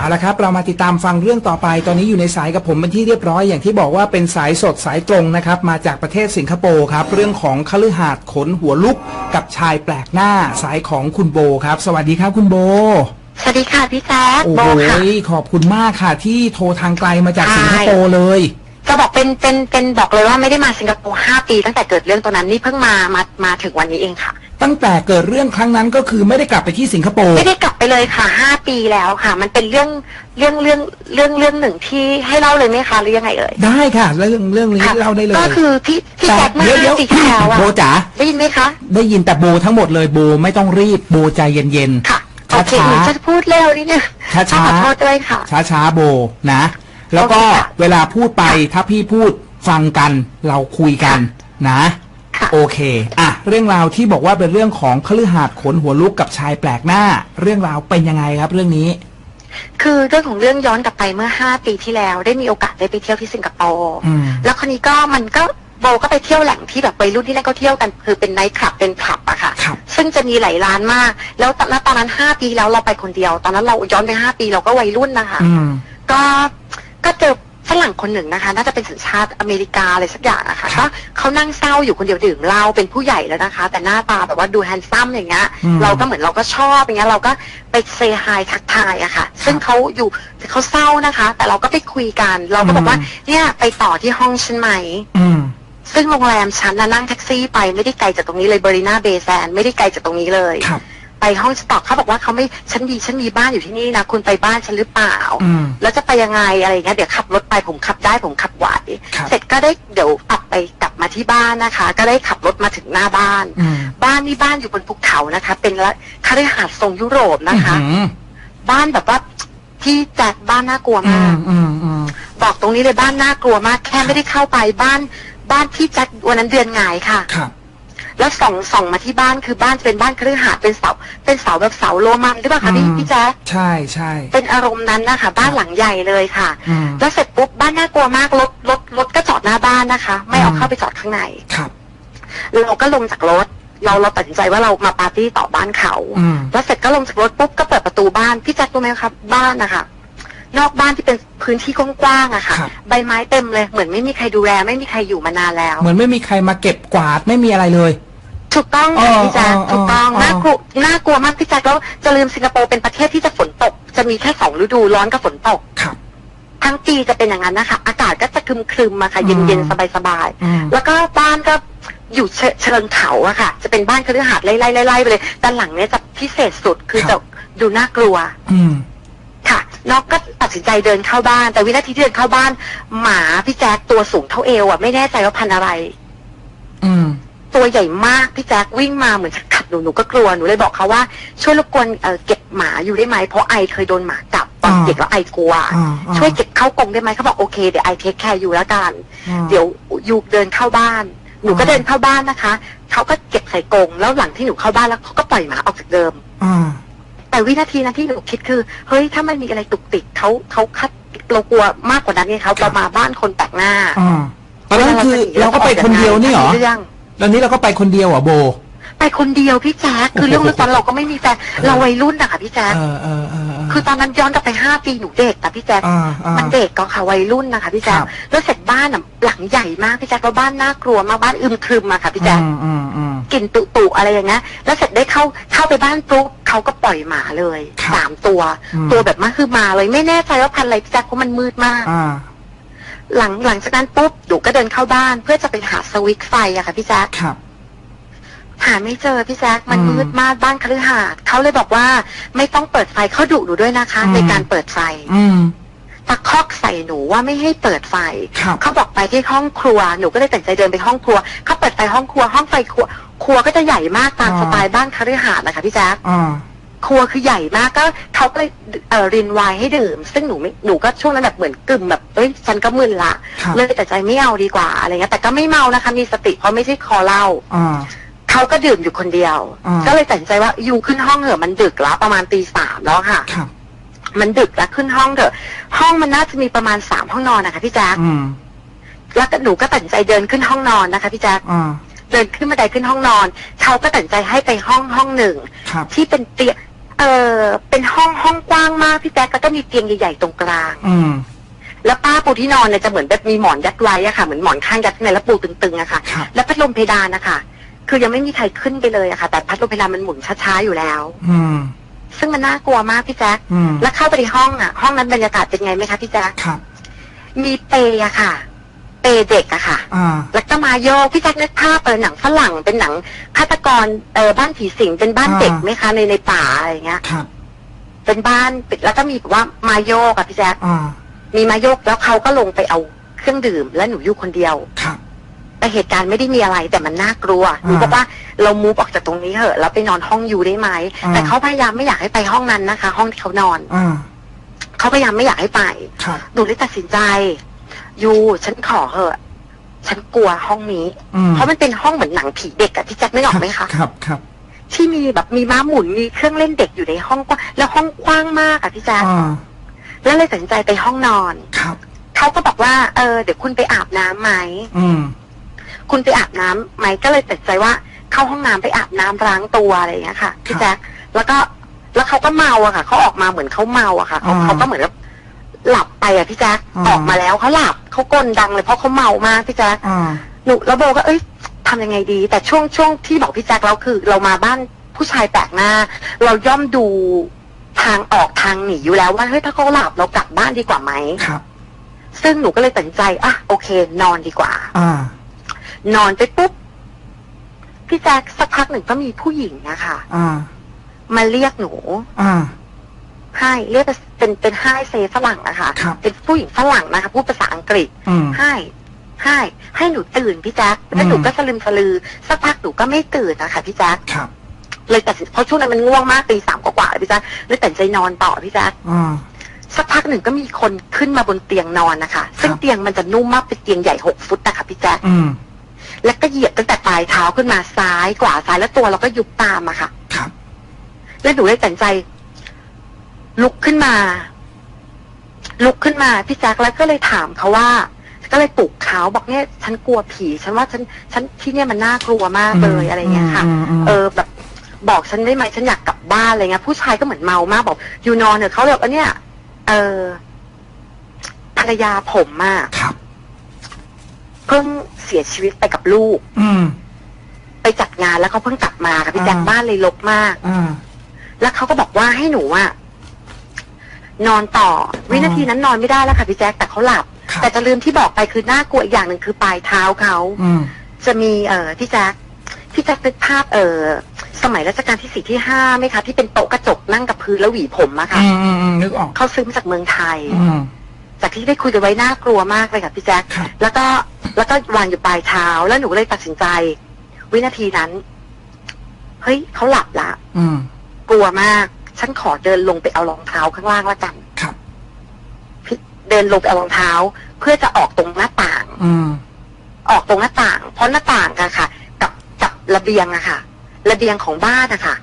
เอาละครับ เรามาติดตามฟังเรื่องต่อไป ตอนนี้อยู่ในสายกับผมเป็นที่เรียบร้อยอย่างที่บอกว่าเป็นสายสดสายตรงนะครับ มาจากประเทศสิงคโปร์ครับ เรื่องของคฤหาสน์ขนหัวลุกกับชายแปลกหน้าสายของคุณโบครับ สวัสดีครับคุณโบ สวัสดีค่ะพี่แจ๊คโอ้โบโหค่ะ ขอบคุณมากค่ะ ที่โทรทางไกลมาจากใช่สิงคโปร์เลย จะบอกเป็นเป็นเป็นบอกเลยว่าไม่ได้มาสิงคโปร์ห้าปี ตั้งแต่เกิดเรื่องตัวนั้นนี่เพิ่งมามามาถึงวันนี้เองค่ะ ตั้งแต่เกิดเรื่องครั้งนั้นก็คือไม่ได้กลับไปที่สิงคโปร์ไม่ได้กลับไปเลยค่ะห้าปีแล้วค่ะ มันเป็นเรื่องเรื่องเรื่องเรื่องเรื่องหนึ่งที่ให้เล่าเลยไหมคะหรือยังไงเอ่ยได้ค่ะ เรื่องเรื่องนี้ค่ะเล่าได้เลย ก็คือพี่พี่แต่แจ๊คเมื่อเดี๋ยวเดี๋ยวห้าปีที่แล้วอะโบจ๋าได้ยินไหมคะ ได้ยินแต่โบทั้งหมดเลยโบไม่ต้องรีบโบใจเย็นค่ะๆโอเคช้าหนูจะพูดเร็วนิดนึงช้าช้าขอโทษด้วยค่ะ ช้าช้าๆโบนะ แล้วก็โอเคค่ะเวลาพูดไปถ้าพี่พูดฟังกันเราคุยกันนะค่ะโอเคอะเรื่องราวที่บอกว่าเป็นเรื่องของคฤหาสน์ขนหัวลุกกับชายแปลกหน้า เรื่องราวเป็นยังไงครับเรื่องนี้ คือเรื่องของเรื่องย้อนกลับไปเมื่อห้าปีที่แล้ว ได้มีโอกาสได้ไปเที่ยวที่สิงคโปร์อืมแล้วคนนี้ก็มันก็โบก็ไปเที่ยวแหล่งที่แบบวัยรุ่นที่นั่นก็เที่ยวกัน คือเป็นไนท์คลับเป็นผับอะค่ะครับซึ่งจะมีหลายร้านมาก แล้วตอนนั้นตอนนั้นห้าปีแล้วเราไปคนเดียว ตอนนั้นเราย้อนไปห้าปีเราก็วัยรุ่นนะคะอืมก็ ก็เจอฝรั่งคนหนึ่งนะคะ น่าจะเป็นสัญชาติอเมริกาอะไรสักอย่างอะค่ะครัก็บเขานั่งเศร้าอยู่คนเดียวดื่มเหล้าเป็นผู้ใหญ่แล้วนะคะ แต่หน้าตาแบบว่าดูแฮนซัมอย่างเงี้ยอืมเราก็เหมือนเราก็ชอบอย่างเงี้ยเราก็ไปเซฮายทักทายอะค่ะ ซึ่งเขาอยู่เขาเศร้านะคะ แต่เราก็ไปคุยกัน เราก็บอกว่าอืมเนี่ยไปต่อที่ห้องฉันไหมอืมซึ่งโรงแรมฉันน่ะนั่งแท็กซี่ไปไม่ได้ไกลจากตรงนี้เลยเบอรีนาเบย์แซนไม่ได้ไกลจากตรงนี้เลยครับ ไปห้องสต็อกเขาบอกว่าเขาไม่ฉันมีฉันมีบ้านอยู่ที่นี่นะคุณไปบ้านฉันหรือเปล่า อืม แล้วจะไปยังไงอะไรอย่างเงี้ยเดี๋ยวขับรถไปผมขับได้ผมขับไหวครับ เสร็จก็ได้เดี๋ยวตัดไปกลับมาที่บ้านนะคะ ก็ได้ขับรถมาถึงหน้าบ้าน อืมบ้านนี่บ้านอยู่บนภูเขานะคะ เป็นละคฤหาสน์ทรงยุโรปนะคะ อืมบ้านแบบว่าที่จัดบ้านน่ากลัวอืมามกอืมอืม บอกตรงนี้เลยบ้านน่ากลัวมาก แค่ไม่ได้เข้าไปบ้าน บ้านที่จัดวันนั้นเดือนหงายค่ะ ครับ แล้วส่องส่องมาที่บ้านคือบ้านจะเป็นบ้านคฤหาสน์เป็นเสาเป็นเสาแบบเสาโรมันหรือเปล่าคะพี่อืม พี่แจ๊คใช่ใช่ เป็นอารมณ์นั้นนะคะบ้านหลังใหญ่เลยค่ะ อืม แล้วเสร็จปุ๊บบ้านน่ากลัวมากรถรถรถก็จอดหน้าบ้านนะคะ ไม่เอาอืม เข้าไปจอดข้างใน ครับ เราก็ลงจากรถ เราเราตัดสินใจว่าเรามาปาร์ตี้ต่อบ้านเขา อืม แล้วเสร็จก็ลงจากรถปุ๊บก็เปิดประตูบ้านพี่แจ๊ครู้ไหมครับ บ้านนะคะนอกบ้านที่เป็นพื้นที่กว้างๆอะค่ะ ครับ ใบไม้เต็มเลยเหมือนไม่มีใครดูแลไม่มีใครอยู่มานานแล้ว เหมือนไม่มีใครมาเก็บกวาดไม่มีอะไรเลย ถูกต้องอ๋ค่ะอพี่แจ๊คอ๋อถูกต้องอ๋อน่ากลัวน่ากลัวมากพี่แจ๊คแล้วจะลืมสิงคโปร์เป็นประเทศที่จะฝนตก จะมีแค่สองฤดูร้อนกับฝนตกครับทั้งปีจะเป็นอย่างนั้นนะคะ อากาศก็จะครึมๆมาค่ะอืเย็นมๆสบายอืมๆแล้วก็บ้านก็อยู่เชเชิงเขาอะค่ะ จะเป็นบ้านคฤหาสน์ไล่ๆๆๆไปเลยด้านหลังเนี่ยจะพิเศษสุดคือจะดูน่ากลัว อืมค่ะนอกก็ตัดสินใจเดินเข้าบ้าน แต่วินาทีที่เดินเข้าบ้าน หมาพี่แจ๊คตัวสูงเท่าเอวอะไม่แน่ใจว่าพันธุ์อะไร อืม ตัวใหญ่มากพี่แจ๊ควิ่งมาเหมือนจะกัดหนูหนูก็กลัวหนูเลยบอกเขาว่าช่วยรบกวนเอ่อเก็บหมาอยู่ได้ไหมเพราะไอเคยโดนหมากัดตอนอ่าเด็กแล้วไอกลัวอ่าอ่าช่วยเก็บเข้ากรงได้ไหมเขาบอกโอเคเดี๋ยวไอเทคแคร์อยู่แล้วกันอืมเดี๋ยวยูเดินเข้าบ้านหนูก็อ่าเดินเข้าบ้านนะคะเขาก็เก็บใส่กรงแล้วหลังที่หนูเข้าบ้านแล้วเขาก็ปล่อยหมาออกจากเดิมอ่าแต่วินาทีนั้นที่หนูคิดคือเฮ้ยถ้ามันมีอะไรตุกติกเขาเขาคัดเรากลัวมากกว่านั้นไงเขาเรามาบ้านคนแปลกหน้าอ่าตอนนั้นคือเราก็ไปคนเดียวนี่เหรอเรื่อง ตอนนี้เราก็ไปคนเดียวเหรอโบ ไปคนเดียวพี่แจ๊คคือเรื่องเรื่องตอนเราก็ไม่มีแฟนเราวัยรุ่นนะคะพี่แจ๊คเออเออเออเออ คือตอนนั้นย้อนกลับไปห้าปีหนูเด็กแต่พี่แจ๊คอ่าอ่ามันเด็กก็ค่ะวัยรุ่นนะคะพี่แจ๊คครับ แล้วเสร็จบ้านอะหลังใหญ่มากพี่แจ๊คแล้วบ้านน่ากลัวมากบ้านอึมครึมอะค่ะพี่แจ๊คอืมอืมอืม กลิ่นตุตุอะไรอย่างเงี้ยแล้วเสร็จได้เข้าเข้าไปบ้านปุ๊บเขาก็ปล่อยหมาเลยครับสามตัว อืม ตัวแบบมาคือมาเลยไม่แน่ใจว่าพันธุ์อะไรพี่แจ๊คเพราะมันมืดมาก อ่า หลังหลังจากนั้นปุ๊บหนูก็เดินเข้าบ้านเพื่อจะไปหาสวิตช์ไฟอะค่ะพี่แจ๊คครับ หาไม่เจอพี่แจ๊คมันอืมมืดมากบ้านคฤหาสน์เขาเลยบอกว่าไม่ต้องเปิดไฟเขาดุหนูด้วยนะคะ อืม ในการเปิดไฟอืม ตะคอกใส่หนูว่าไม่ให้เปิดไฟครับ เขาบอกไปที่ห้องครัวหนูก็เลยตัดสินใจเดินไปห้องครัวเขาเปิดไฟห้องครัว ห้องไฟครัว ครัวก็จะใหญ่มากตามอ่า สไตล์บ้านคฤหาสน์นะคะพี่แจ๊ค อ่า ครัวคือใหญ่มากก็เขาก็เลยเอ่อรินไวน์ให้ดื่ม ซึ่งหนูไม่หนูก็ช่วงนั้นแบบเหมือนกึ่มแบบเอ้ยฉันก็มึนละ ครับเลยแต่ใจไม่เอาดีกว่าอะไรเงี้ยแต่ก็ไม่เมานะคะมีสติเพราะไม่ใช่คอเหล้าอ่า เขาก็ดื่มอยู่คนเดียว อ่า ก็เลยตัดสินใจว่าอยู่ขึ้นห้องเถอะมันดึกแล้วประมาณตีสามแล้วค่ะ ครับ มันดึกแล้วขึ้นห้องเถอะห้องมันน่าจะมีประมาณสามห้องนอนนะคะพี่แจ๊คอืมแล้วก็หนูก็ตัดสินใจเดินขึ้นห้องนอนนะคะพี่แจ๊คอ่าเดินขึ้นบันไดขึ้นห้องนอนเขาก็ตัดสินใจให้ไปห้องห้องหนึ่ง ครับ ที่เป็นเตียง เออเป็นห้องห้องกว้างมากพี่แจ๊คแล้วก็มีเตียงใหญ่ๆตรงกลาง อืม แล้วป้าปูที่นอนเนี่ยจะเหมือนแบบมีหมอนยัดไว้อะค่ะ เหมือนหมอนข้างยัดข้างในแล้วปูตึงๆอะค่ะ ครับ แล้วพัดลมเพดานนะคะคือยังไม่มีใครขึ้นไปเลยอะค่ะ แต่พัดลมเพดานมันหมุนช้าๆอยู่แล้ว อืม ซึ่งมันน่ากลัวมากพี่แจ๊คอืมแล้วเข้าไปในห้องอะห้องนั้นบรรยากาศเป็นไงไหมคะพี่แจ๊คครับ มีเปรย์อะค่ะ เปรย์เด็กอะค่ะ อ่า แล้วก็มาโยกพี่แจ๊คนึกภาพเออหนังฝรั่งเป็นหนังฆาตกรเออบ้านผีสิงเป็นบ้านอ่า เด็กไหมคะในในป่าอะไรอย่างเงี้ย ครับ เป็นบ้านปิดแล้วก็มีแบบว่ามาโยกอะพี่แจ๊คอ่า มีมาโยกแล้วเขาก็ลงไปเอาเครื่องดื่ม และหนูอยู่คนเดียว ครับ แต่เหตุการณ์ไม่ได้มีอะไรแต่มันน่ากลัวหนูอ่าบอกว่าเรามูฟออกจากตรงนี้เถอะแล้วไปนอนห้องอยู่ได้ไหมอ่า แต่เขาพยายามไม่อยากให้ไปห้องนั้นนะคะ ห้องที่เขานอนอ่า เขาพยายามไม่อยากให้ไป ครับ หนูเลยตัดสินใจ ยูฉันขอเถอะฉันกลัวห้องนี้อืมเพราะมันเป็นห้องเหมือนหนังผีเด็กอะพี่แจ็คไม่ออกไหมคะครับครับที่มีแบบมีม้าหมุนมีเครื่องเล่นเด็กอยู่ในห้องกว้างแล้วห้องกว้างมากอะพี่แจ็คอ่าแล้วเลยตัดสินใจไปห้องนอนครับเขาก็บอกว่าเออเดี๋ยวคุณไปอาบน้ำไหมอืมคุณไปอาบน้ำไหมก็เลยตัดสินใจว่าเข้าห้องน้ำไปอาบน้ำล้างตัวอะไรอย่างเงี้ยค่ะพี่แจ๊คแล้วก็แล้วเขาก็เมาอะค่ะเขาออกมาเหมือนเขาเมาอะค่ะเขาอ่าเขาก็เหมือนกับ หลับไปอะพี่แจ๊คอ่าออกมาแล้วเขาหลับเขากลนดังเลยเพราะเขาเมามากพี่แจ๊คอ่า หนูแล้วโบก็เอ้ยทำยังไงดี แต่ช่วงช่วงที่บอกพี่แจ๊คเราคือ เรามาบ้านผู้ชายแปลกหน้า เราย่อมดูทางออกทางหนีอยู่แล้วว่าเฮ้ยถ้าเขาหลับเรากลับบ้านดีกว่าไหมครับ ซึ่งหนูก็เลยตัดสินใจอะโอเค นอนดีกว่า อ่า นอนไปปุ๊บพี่แจ๊คสักพักหนึ่งก็มีผู้หญิงนะคะอ่า มาเรียกหนู อ่า ให้เรียกเป็นเป็นไฮเซฝรั่งนะคะครับเป็นผู้หญิงฝรั่งนะคะพูดภาษาอังกฤษอืมให้ให้ให้หนูตื่นพี่แจ๊คแล้วหนูอืม ก็สลืมสลือสักพักหนูก็ไม่ตื่นนะคะพี่แจ๊คครับเลยตัดสินเพราะช่วงนั้นมันง่วงมากตีสามกว่าๆเลยพี่แจ๊คเลยตัดสินใจนอนต่อพี่แจ๊ค อ่า สักพักหนึ่งก็มีคนขึ้นมาบนเตียงนอนนะคะ ซึ่งครับ เตียงมันจะนุ่มมากเป็นเตียงใหญ่หกฟุตนะคะพี่แจ๊คอืม แล้วก็เหยียบตั้งแต่ปลายเท้าขึ้นมาซ้ายกว่าซ้ายแล้วตัวเราก็ยุบตามอะค่ะ ครับ แล้วหนูเลยตัดสินใจ ลุกขึ้นมา ลุกขึ้นมาพี่แจ๊คแล้วก็เลยถามเขาว่า ก็เลยปลุกเขาบอกเนี่ย ฉันกลัวผีฉันว่าฉันฉันที่เนี่ยมันน่ากลัวมากเลยอะไรเงี้ยค่ะอืมอืมเออแบบบอกฉันได้ไหมฉันอยากกลับบ้านอะไรเงี้ยผู้ชายก็เหมือนเมามากบอกอยู่นอนเถอะเขาเลยบอกว่าเนี่ย เออภรรยาผมอะครับเพิ่งเสียชีวิตไปกับลูก อืมไปจัดงานแล้วเขาเพิ่งกลับมาค่ะพี่แจ๊คอ่าบ้านเลยรกมากอ่าแล้วเขาก็บอกว่าให้หนูอะ นอนต่อวินาทีนั้นนอนไม่ได้แล้วค่ะพี่แจ๊คแต่เขาหลับครับ แต่จะลืมที่บอกไปคือน่ากลัวอีกอย่างหนึ่งคือปลายเท้าเขาอืมจะมีเอ่อพี่แจ๊คพี่แจ๊คนึกภาพเอ่อสมัยรัชกาลที่สี่ที่ห้าไหมคะที่เป็นโต๊ะกระจกนั่งกับพื้นแล้วหวีผมอะค่ะอืมอืมอืมนึกออกเขาซื้อมาจากเมืองไทยอืมจากที่ได้คุยกันไว้น่ากลัวมากเลยค่ะพี่แจ๊คครับแล้วก็แล้วก็วางอยู่ปลายเท้าแล้วหนูก็เลยตัดสินใจ วินาทีนั้น เฮ้ยเขาหลับละอืมกลัวมาก ฉันขอเดินลงไปเอารองเท้าข้างล่างละกันครับพี่เดินลงไปเอารองเท้า เพื่อจะออกตรงหน้าต่าง อืมออกตรงหน้าต่าง เพราะหน้าต่างอะค่ะ กับกับระเบียงอะค่ะ ระเบียงของบ้านอะค่ะ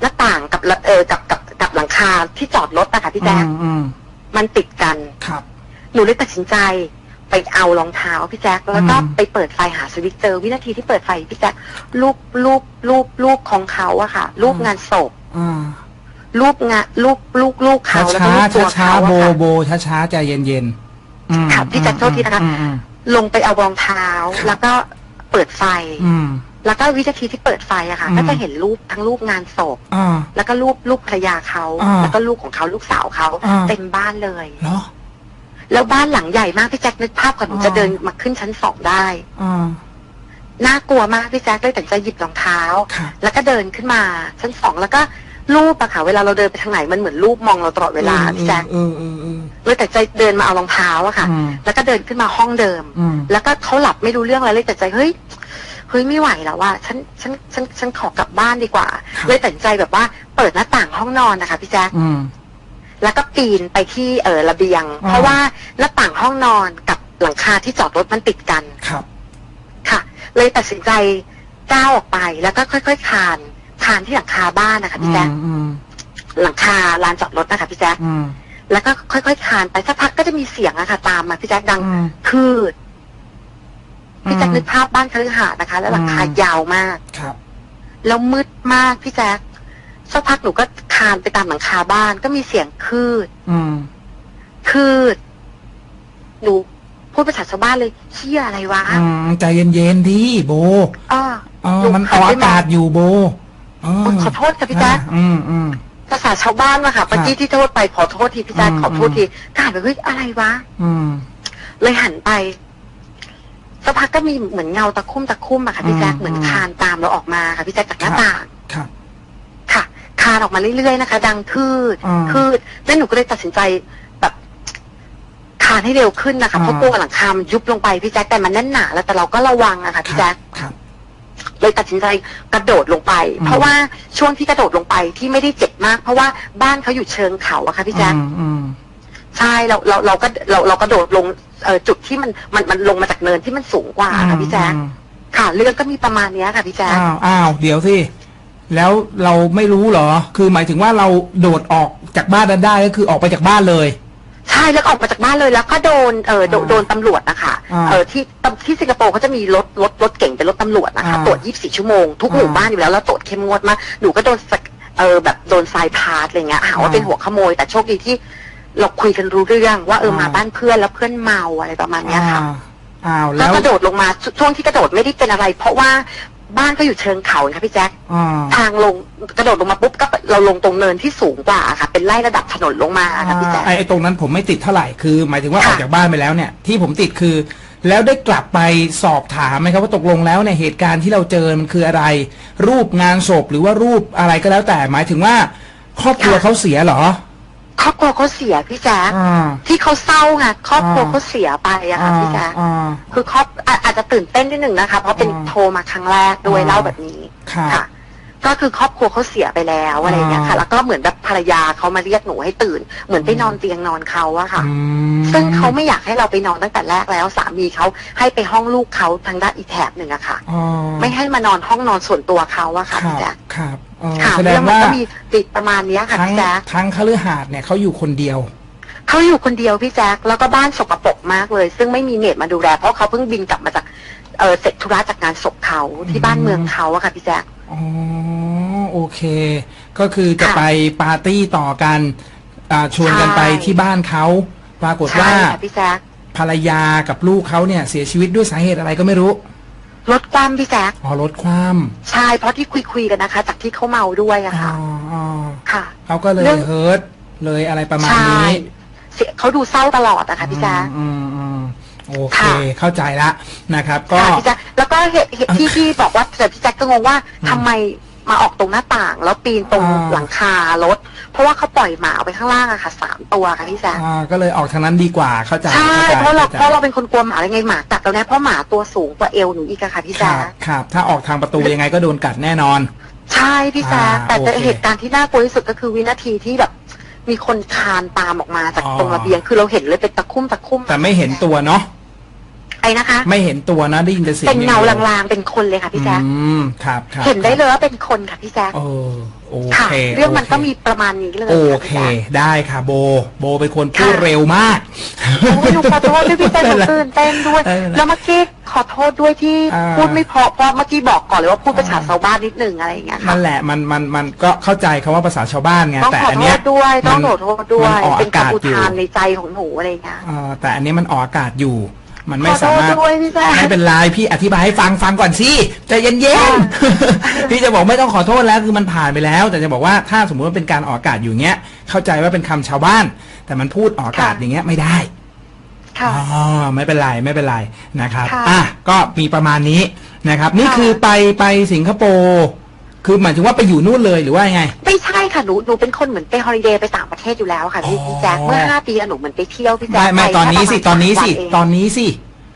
หน้าต่างกับระเออกับกับกับหลังคาที่จอดรถอะค่ะพี่แจ๊คอืมอืมมันติดกันครับ หนูเลยตัดสินใจไปเอารองเท้าพี่แจ๊คแล้วก็อืมไปเปิดไฟหาสวิตช์เจอ วินาทีที่เปิดไฟพี่แจ๊ครูปรูปรูปรูปของเขาอะค่ะ รูปงานศพอ่า รูปงานรูปรูปรูปช้าเขาแล้วช้าก็รูปตัวช้าเขาโบอะค่ะโบช้าช้าใจเย็นเย็นอืมค่ะพี่แจ็คโทษทีนะคะอืมอืมลงไปเอารองเท้าครับแล้วก็เปิดไฟ อืม แล้วก็วินาทีที่เปิดไฟอะค่ะ อืม ก็จะเห็นรูปทั้งรูปงานศพอ่า แล้วก็รูปรูปภรรยาเขาอ่าแล้วก็ลูกของเขาลูกสาวเขาอ่า เต็มบ้านเลย เหรอ แล้วบ้านหลังใหญ่มากพี่แจ็คนึกภาพก่อนหนูอ่า จะเดินมาขึ้นชั้นสองได้อ่าน่ากลัวมากพี่แจ็คเลยแต่ใจหยิบรองเท้าครับแล้วก็เดินขึ้นมาชั้นสองแล้วก็ รูปอะค่ะ เวลาเราเดินไปทางไหนมันเหมือนรูปมองเราตลอดเวลาพี่แจ็คเออเออเออเลยแต่ใจเดินมาเอารองเท้าอะค่ะ อืม แล้วก็เดินขึ้นมาห้องเดิม อืม แล้วก็เขาหลับไม่รู้เรื่องอะไรเลยแต่ใจเฮ้ยเฮ้ยไม่ไหวแล้วว่าฉันฉันฉันฉันขอกลับบ้านดีกว่า ครับ เลยตัดสินใจแบบว่าเปิดหน้าต่างห้องนอนนะคะพี่แจ๊คอืม แล้วก็ปีนไปที่เออระเบียง อ่า เพราะว่าหน้าต่างห้องนอนกับหลังคาที่จอดรถมันติดกันครับ ค่ะ เลยตัดสินใจก้าวออกไปแล้วก็ค่อย ๆคลานคลานที่หลังคาบ้านนะคะอืพี่แจ๊คมอืมหลังคาลานจอดรถนะคะพี่แจ๊คอืม แล้วก็ค่อยๆคลานไปสักพักก็จะมีเสียงอะค่ะ ตามมาพี่แจ๊คดังอืม คืดพี่แจ๊คนึกภาพบ้านคฤหาสน์นะคะ แล้วหลังคาอืมยาวมาก ครับ แล้วมืดมากพี่แจ๊คสักพักหนูก็คานไปตามหลังคาบ้าน ก็มีเสียงคืด อืม คืดหนูพูดภาษาชาวบ้านเลยเชี่ยอะไรวะอืม ใจเย็นๆดีโบอ้อเออหนูมันหัอนอกไปอากาศอยู่โบเออ ขอโทษค่ะพี่แจ๊คอืมอืมภาษาชาวบ้านมาค่ะเมื่อกี้ที่โทษไปขอโทษทีพี่แจ๊คอืมขอโทษทีก็หันไปเฮ้ยอะไรวะอืมเลยหันไปสักพักก็มีเหมือนเงาตะคุ่มตะคุ่มอะค่ะพี่แจ๊คอืมเหมือนคานตามเราออกมาค่ะพี่แจ๊คจากหน้าครับต่างครับค่ะ คานออกมาเรื่อยๆนะคะ ดังคืดอืมคืดแล้วหนูก็เลยตัดสินใจแบบคานให้เร็วขึ้นนะคะอ่าเพราะกลัวหลังคามันยุบลงไปพี่แจ๊คแต่มันแน่นหนาแล้วแต่เราก็ระวังอะค่ะพี่แจ๊คครับ เลยตัดสินใจกระโดดลงไป อืม เพราะว่าช่วงที่กระโดดลงไปที่ไม่ได้เจ็บมาก เพราะว่าบ้านเขาอยู่เชิงเขาอะค่ะพี่แจ๊ค อืมอืม ใช่เราเราเราก็เราเรากระโดดลงเอ่อจุดที่มันมันมันลงมาจากเนินที่มันสูงกว่าค่ะพี่แจ๊คอืมค่ะเรื่องก็มีประมาณเนี้ยค่ะพี่แจ๊คอ้าวอ้าวเดี๋ยวสิแล้วเราไม่รู้เหรอ คือหมายถึงว่าเราโดดออกจากบ้านนั้นได้ก็คือออกไปจากบ้านเลย ใช่แล้วก็ออกมาจากบ้านเลยแล้วก็โดนเออโดนอ่าโดนตำรวจนะคะอ่าเออที่ตที่สิงคโปร์เขาจะมีรถรถรถเก่งเป็นรถตำรวจนะคะอ่าตรวจ 24 ชั่วโมง ทุกอ่าหมู่บ้านอยู่แล้วแล้วตรวจเข้มงวดมากหนูก็โดนสกเออแบบโดนทรายพาสอะไรเงี้ยหาว่าอ่าเป็นหัวขโมย แต่โชคดีที่เราคุยกันรู้เรื่องว่าเอออ่ามมาบ้านเพื่อนแล้วเพื่อนเมาอะไรประมาณเนี้ยค่ะอ่าอ้าวแล้แล้วว กระโดดลงมาชช่วงที่กระโดดไม่ได้เป็นอะไร เพราะว่า บ้านก็อยู่เชิงเขาไงคะพี่แจ๊คอ่าทางลงกระโดดลงมาปุ๊บก็เราลงตรงเนินที่สูงกว่าค่ะ เป็นไล่ระดับถนนลงมาค่ะพี่แจ๊คไอ้ไอ้ตรงนั้นผมไม่ติดเท่าไหร่คือ หมายถึงว่าอค่ะอกจากบ้านไปแล้วเนี่ย ที่ผมติดคือ แล้วได้กลับไปสอบถามไหมครับว่าตกลงแล้วเนี่ยเหตุการณ์ที่เราเจอมันคืออะไร รูปงานศพหรือว่ารูปอะไรก็แล้วแต่หมายถึงว่า ครอบครัวเขาเสียเหรอ ครอบครัวเขาเสียพี่แจ๊คอ่าที่เขาเศร้าไงครอบครัวอ่าเขาเสียไปอะค่ะพี่แจ๊คอ่าคือครอบอาอาจจะตื่นเต้นนิดหนึ่งนะคะ เพราะเป็นอ่าโทรมาครั้งแรกด้วยอ่าเล่าแบบนี้ครับค่ะ ก็คือครอบครัวเขาเสียไปแล้วอะไรอย่างเงี้ยค่ะอ่าแล้วก็เหมือนแบบภรรยาเขามาเรียกหนูให้ตื่น เหมือนไปนอนเตียงนอนเขาอะค่ะอืมซึ่งเขาไม่อยากให้เราไปนอนตั้งแต่แรกแล้ว สามีเขาให้ไปห้องลูกเขาทางด้านอีกแถบหนึ่งอะค่ะอ๋อไม่ให้มานอนห้องนอนส่วนตัวเขาอะครัค่ะพี่บแจ๊คครับ เออค่ะแสดเรื่องงมันว่าก็มีติดประมาณเนี้ยค่ะทั้งพี่แจ๊คทั้งคฤหาสน์เนี่ยเขาอยู่คนเดียว เขาอยู่คนเดียวพี่แจ๊คแล้วก็บ้านสกปรกมากเลย ซึ่งไม่มีเมดมาดูแลเพราะเขาเพิ่งบินกลับมาจากเออเสร็จธุระจากงานศพเขาที่บ้านเมืองเขาอะค่ะพี่แจ๊ค อ๋อโอเค ก็คือจะค่ะไปปาร์ตี้ต่อกันอ่าชวนกันใช่ ไปที่บ้านเขาปรากฏใช่ว่าค่ะพี่แจ๊คภรรยากับลูกเขาเนี่ยเสียชีวิตด้วยสาเหตุอะไรก็ไม่รู้ รถความพี่แจ๊คอ๋อรถความใช่เพราะที่คุยคุยๆกันนะคะ จากที่เขาเมาด้วยอะอ๋อค่ะอ๋อค่ะเขาก็เลยเรื่องเฮิร์ตเลยอะไรประมาณใช่นี้เสียเขาดูเศร้าตลอดนะคะพี่แจ๊คอืมอืมโอเคค่ะเข้าใจละนะครับ ก็ค่ะพี่แจ๊คแล้วก็เหตุเหตุที่ที่บอกว่าแต่พี่แจ๊คก็งงว่าอืมทำไมมาออกตรงหน้าต่าง แล้วปีนตรงอ่าหลังคารถ เพราะว่าเขาปล่อยหมาเอาไปข้างล่างอะค่ะสามตัวค่ะพี่แจ๊คอ่าก็เลยออกทางนั้นดีกว่าเข้าใจใช่ข้ใจเพราะเราข้ใจเพราะเราเป็นคนกลัวหมายังไงหมากัดเราแน่เพราะหมาตัวสูงกว่าเอวหนูอีกอะค่ะพี่คแจ๊รับคครับถ้าออกทางประตูยังไงก็โดนกัดแน่นอน ใช่พี่แจ๊คอ่าแต่แต่โอเคเหตุการณ์ที่น่ากลัวที่สุดก็คือวินาทีที่แบบ มีคนคลานตามออกมาจากอ๋อ ตรงระเบียงคือเราเห็นเลยเป็นตะคุ่มตะคุ่มแต่ไม่เห็นตัวเนาะไอ้นะคะ ไม่เห็นตัวนะได้ยินแต่เสียงเป็นเงาอย่ดียวลางๆเป็นคนเลยค่ะพี่แจ๊คอืมครับครับเห็นได้เลยว่าเป็นคนค่ะพี่แจ๊คเออ โอค่ะ เคเรื่องมันโคก็มีประมาณนี้เลยโอค่ะเคพี่แจ๊ค ได้ค่ะโบ โบเป็นคนพูดค่ะ เร็วมาก โอ้ยหนูขอโทษด้วยพี่แจ๊คหนูตื่นเต้นด้วย เออแล้วเมื่อกี้ขอโทษด้วยที่อ่า พูดไม่เพราะเพราะเมื่อกี้บอกก่อนเลยว่าพูดภาษาชาวบ้านนิดนึงอะไรอย่างเงี้ยค่ะนั่นแหละมันมันมันก็เข้าใจคำว่าภาษาชาวบ้านไงต้องแต่ขออันโทเนี้ยษด้วยต้องมันขอโทษด้วย มันออกเป็นอากาศคำอุอยู่ทานในใจของหนูอะไรอย่างเงี้ย เออแต่อันนี้มันออกอากาศอยู่ มันขไม่อโทสาษมารถด้วยพี่แจ๊คไม่เป็นไรพี่อธิบายให้ฟังฟังก่อนสิใจเย็นค่ะๆพี่จะบอกไม่ต้องขอโทษแล้วคือมันผ่านไปแล้ว แต่จะบอกว่าถ้าสมมุติว่าเป็นการออกอากาศอยู่เงี้ย เข้าใจว่าเป็นคำชาวบ้าน แต่มันพูดออกอากาศอย่างเงี้ยไม่ได้ค่ะอ๋อไม่เป็นไรไม่เป็นไรนะครับค่ะอะก็มีประมาณนี้นะครับ นี่ค่ะคือไปไปสิงคโปร์ คือหมายถึงว่าไปอยู่นู่นเลยหรือว่ายังไง ไม่ใช่ค่ะหนูหนูเป็นคนเหมือนไปฮอลิเดย์ไปต่างประเทศอยู่แล้วค่ะพี่อ๋อ พี่แจ๊คเมื่อห้าปีอะหนูเหมือนไปเที่ยวพี่แจ๊ไม่คไม่ปตอนนี้สิแค่ตอนนี้สิประมาณตอนนี้สิ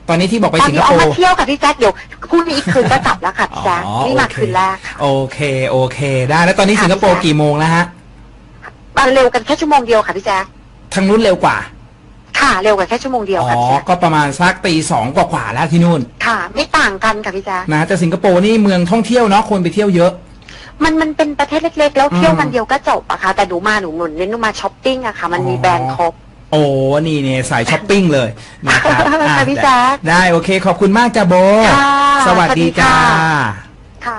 ตอนนี้ที่บอกไปตอนสิงคนี้โปเอามาร์ เที่ยวค่ะพี่แจ๊คเดี๋ยวพรุ่งนี้อีกคืนก็กลับแล้วค่ะพี่แจ๊คอ๋อนี่มาโอเค คืนแรกค่ะ โอเคโอเค ได้แล้วตอนนี้ค่ะ สิงคโปร์พี่แจ๊คกี่โมงแล้วฮะมาเร็วกันแค่ชั่วโมงเดียวค่ะพี่แจ๊คทางนู้นเร็วกว่าค่ะเร็วกันแค่ชั่วโมงเดียวอ๋อค่ะพี่แจ๊คก็ประมาณสักตีสองกว่าๆแล้วที่นู่นค่ะ ไม่ต่างกันค่ะพี่แจ๊คนะแต่สิงคโปร์นี่เมืองท่องเที่ยวเนาะคนไปเที่ยวเยอะ มันมันเป็นประเทศเล็ก ๆ แล้วเที่ยวอืมกันเดียวก็จบอะค่ะ แต่หนูมาหนูหนุนเน้นหนูมาช้อปปิ้งอะค่ะ มันมีอ๋อแบรนด์ครบ โอ้นี่เนี่ยสายช้อปปิ้งเลยนะครับอะค่ะพี่แจ๊ค ได้โอเค ขอบคุณมากจ้าโบ ค่ะสวัสดีสวัสดีจ้าค่ะ ค่ะ